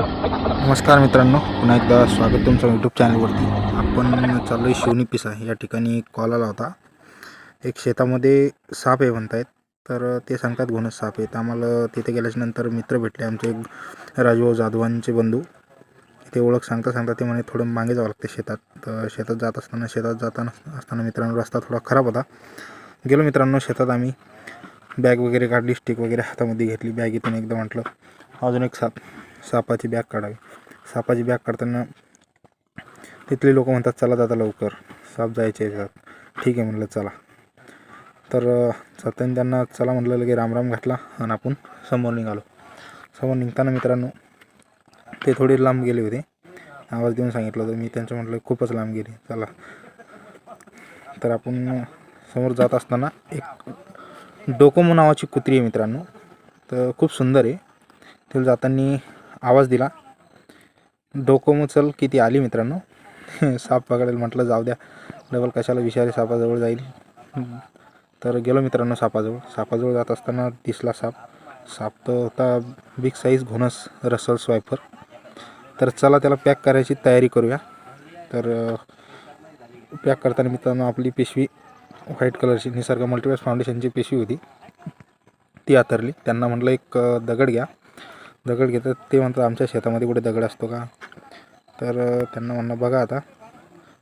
नमस्कार मित्रांनो पुन्हा एकदा स्वागत तुमचं यूट्यूब चॅनलवरती आपण चाललो आहे शिवनी पिसा या ठिकाणी कॉल आला होता. एक शेतामध्ये साप आहे म्हणतायत. तर ते सांगतात घोणस साप आहे. तर आम्हाला तिथे गेल्याच्यानंतर मित्र भेटले. आमचे एक राजभाऊ जाधवांचे बंधू. ते ओळख सांगता सांगता ते म्हणे थोडं मागे जावं लागते शेतात. तर शेतात जात असताना शेतात जाताना असताना मित्रांनो रस्ता थोडा खराब होता. गेलो मित्रांनो शेतात आम्ही. बॅग वगैरे काढली स्टिक वगैरे हातामध्ये घेतली. बॅग इथून एकदा म्हटलं अजून एक साप. सापाची बॅग काढावी. सापाची बॅग काढताना तिथले लोक म्हणतात चला दादा लवकर साप जायचे याच्यात. ठीक आहे म्हणलं चला. तर जाताना त्यांना चला म्हटलं लगे रामराम घातला आणि आपण समोर निघालो. समोर निघताना मित्रांनो ते थोडे लांब गेले होते. आवाज देऊन सांगितलं होतं. मी त्यांचं म्हटलं खूपच लांब गेले चला. तर आपण समोर जात असताना एक डोकोमो नावाची कुत्री आहे मित्रांनो. तर खूप सुंदर आहे. तिला जाताना आवाज दिला. डोकं चल किती आली मित्रांनो. साप पकडेल म्हटलं जाऊ द्या. डबल कशाला विषारी सापाजवळ जाईल. तर गेलो मित्रांनो सापाजवळ. सापाजवळ जात असताना दिसला साप. साप तर होता बिग साईज घोनस रसल स्वायपर तर चला त्याला पॅक करायची तयारी करूया. तर पॅक करताना मित्रांनो आपली पिशवी व्हाईट कलरची निसर्ग मल्टीवर्स फाउंडेशनची पिशवी होती. ती आतरली. त्यांना म्हटलं एक दगड घ्या. दगड घेतात ते म्हणतात आमच्या शेतामध्ये कुठे दगड असतो का? तर त्यांना म्हणणं बघा आता.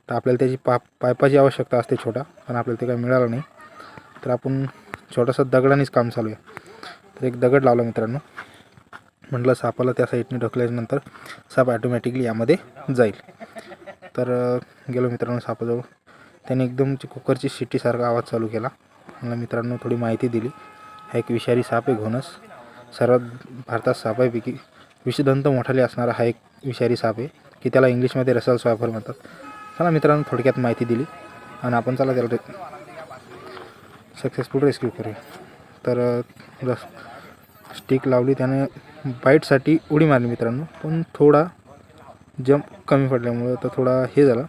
तर आपल्याला त्याची पा पायपाची आवश्यकता असते छोटा पण आपल्याला ते काही मिळालं नाही. तर आपण छोटासा दगडानेच काम चालू आहे. तर एक दगड लावला मित्रांनो. म्हटलं सापाला त्या साईडने ढकल्यानंतर साप ॲटोमॅटिकली यामध्ये जाईल. तर गेलो मित्रांनो सापाजवळ. त्याने एकदम कुकरची शिट्टीसारखा आवाज चालू केला. मला मित्रांनो थोडी माहिती दिली. हा एक विषारी साप आहे घोणस. सर्वात भारतात सापापैकी विषदंत मोठाले असणारा हा एक विषारी साप आहे की त्याला इंग्लिशमध्ये रसल स्वायफर म्हणतात. चला मित्रांनो थोडक्यात माहिती दिली आणि आपण चला त्याला सक्सेसफुल रेस्क्यू करूया. तर रस स्टिक लावली त्याने बाईटसाठी उडी मारली मित्रांनो पण थोडा जंप कमी पडल्यामुळं तर थोडा हे झाला.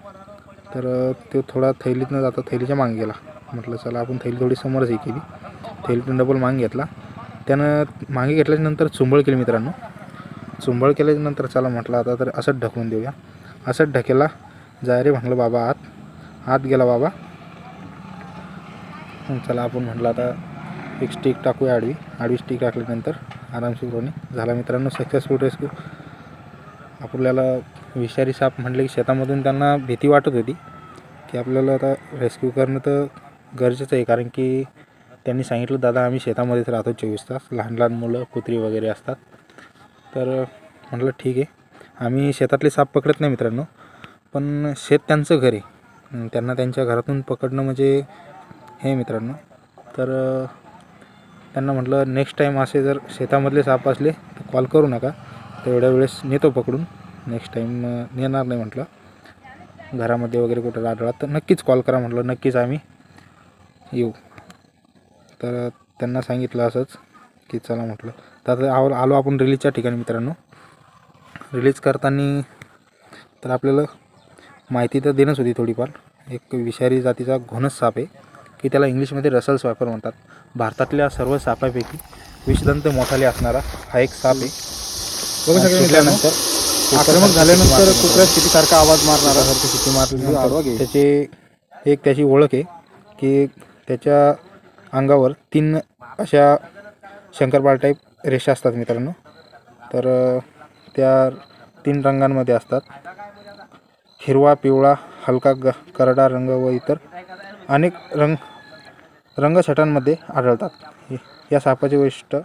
तर तो थोडा थैलीत न जाता थैलीच्या मागे गेला. म्हटलं चला आपण थैली थोडी समोरच हे केली. थैलीतून डबल मांग घेतला. त्यानं मागे घेतल्याच्यानंतर चुंबळ केली मित्रांनो. चुंबळ केल्याच्यानंतर चला म्हटलं आता तर असंच ढकलून देऊया. असंच ढकेला. जाय रे म्हटलं बाबा आत. आत गेला बाबा. चला आपण म्हटलं आता एक स्टिक टाकूया आडवी. आडवी स्टिक टाकल्यानंतर आरामशीरपणे झाला मित्रांनो सक्सेसफुल रेस्क्यू आपल्याला विषारी साप म्हटले की शेतामधून त्यांना भीती वाटत होती. की आपल्याला आता रेस्क्यू करणं तर गरजेचं आहे. कारण की त्यांनी सांगितलं दादा आम्ही शेतामध्येच राहतो चोवीस तास. लहान लहान मुलं कुत्री वगैरे असतात. तर म्हटलं ठीक आहे. आम्ही शेतातले साप पकडत नाही मित्रांनो पण शेत त्यांचं घर आहे. त्यांना त्यांच्या घरातून पकडणं म्हणजे हे मित्रांनो. तर त्यांना म्हटलं नेक्स्ट टाईम असे जर शेतामधले साप असले तर कॉल करू नका. तर एवढ्या वेळेस नेतो पकडून. नेक्स्ट टाईम नेणार नाही म्हटलं. घरामध्ये वगैरे कुठं आढळत तर नक्कीच कॉल करा म्हटलं. नक्कीच आम्ही येऊ. तर त्यांना सांगितलं असंच की चला म्हटलं. तर आता आव आलो आपण रिलीजच्या ठिकाणी मित्रांनो. रिलीज करताना तर आपल्याला माहिती तर देणंच होती थोडीफार. एक विषारी जातीचा घोणस साप आहे की त्याला इंग्लिशमध्ये रसल स्वायपर म्हणतात. भारतातल्या सर्व सापापैकी विषदंत मोठाले असणारा हा एक साप आहे. बघू सुटल्यानंतर आक्रमक झाल्यानंतर कुत्र्या स्थितीसारखा आवाज मारणारा सारखी मारल्यानंतर घे. त्याचे एक त्याची ओळख आहे की त्याच्या अंगावर तीन अशा शंकरपाळ टाईप रेषा असतात मित्रांनो. तर त्या तीन रंगांमध्ये असतात. हिरवा पिवळा हलका ग करडा रंग व इतर अनेक रंग रंगछटांमध्ये आढळतात. या सापाचे वैशिष्ट्य